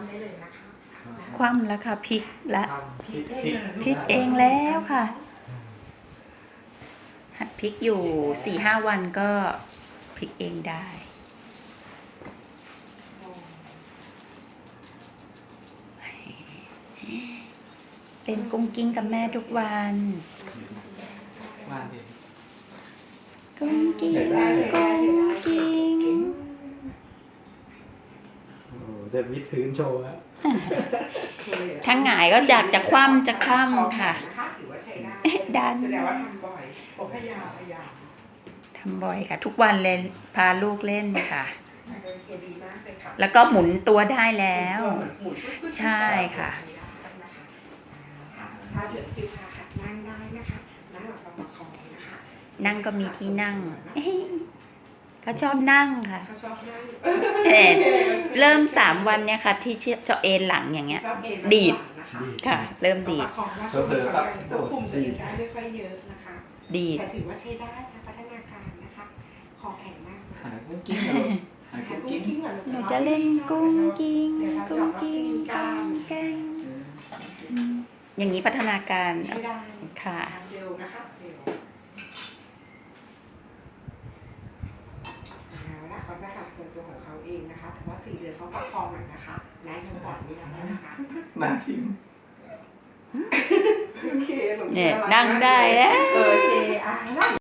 ำได้เลยนะคะคว่ำแล้วค่ะพลิกละทำพริกพลิกเองแล้วค่ะ หัดพลิกอยู่สี่ห้าวันก็พลิกเองได้ เป็นกุ้งกิ้งกับแม่ทุกวันมาดิกุ้งกิ้งกุ้งกิ้ง โอ้เดวิดพื้นโชว์ฮะถ้าหงายก็อยากจะคว่ำจะคว่ำค่ะนะคะถือว่าใช้ได้ดันแสดงว่าทำบ่อยผมพยายามพยายามทำบ่อยค่ะ ทุกวันเลยพาลูกเล่นค่ะโอเคดีมากเลยค่ะแล้วก็หมุนตัวได้แล้วหมุนปึ๊บปึ๊บใช่ค่ะใช้ได้นะคะอ่าถ้าเกิดคือพาหัดนั่งได้นะคะนั่งหลับประคองนะคะนั่งก็มีที่นั่งเอ้ยเขาชอบนั่งค่ะเขาชอบนั่ง เอ่อเริ่มสามวันเนี่ยค่ะ ที่จะเอนหลังอย่างเงี้ยชอบเอนดีดนะคะดีค่ะ เริ่มดีปดระคองว่าช่วงนี้เขายังควบคุมตัวเองได้ไม่ค่อยเยอะนะคะดีดแต่ถือว่าใช้ได้นะพัฒนาการนะคะคอแข็งมากหายกุ้งกิ้งเหรอหายหากุ้งกุ้งกิ้งกิ้งเหรอหนูจะเล่นกุ้งกิ้งกุ้งกิ้งกุ้งแกงอย่างนี้พัฒนาการใช้ได้ค่ะเร็วนะคะ เร็วเอาละเขาจะหัดส่วนตัวของเขาเองนะคะแต่ว่าสี่เดือนเขาประคองหน่อยนะคะนายทำก่อนไม่ได้นะคะหน้าทิมโอเคหลงเนี่ยนั่งได้แล้วโอเคอะนั่ง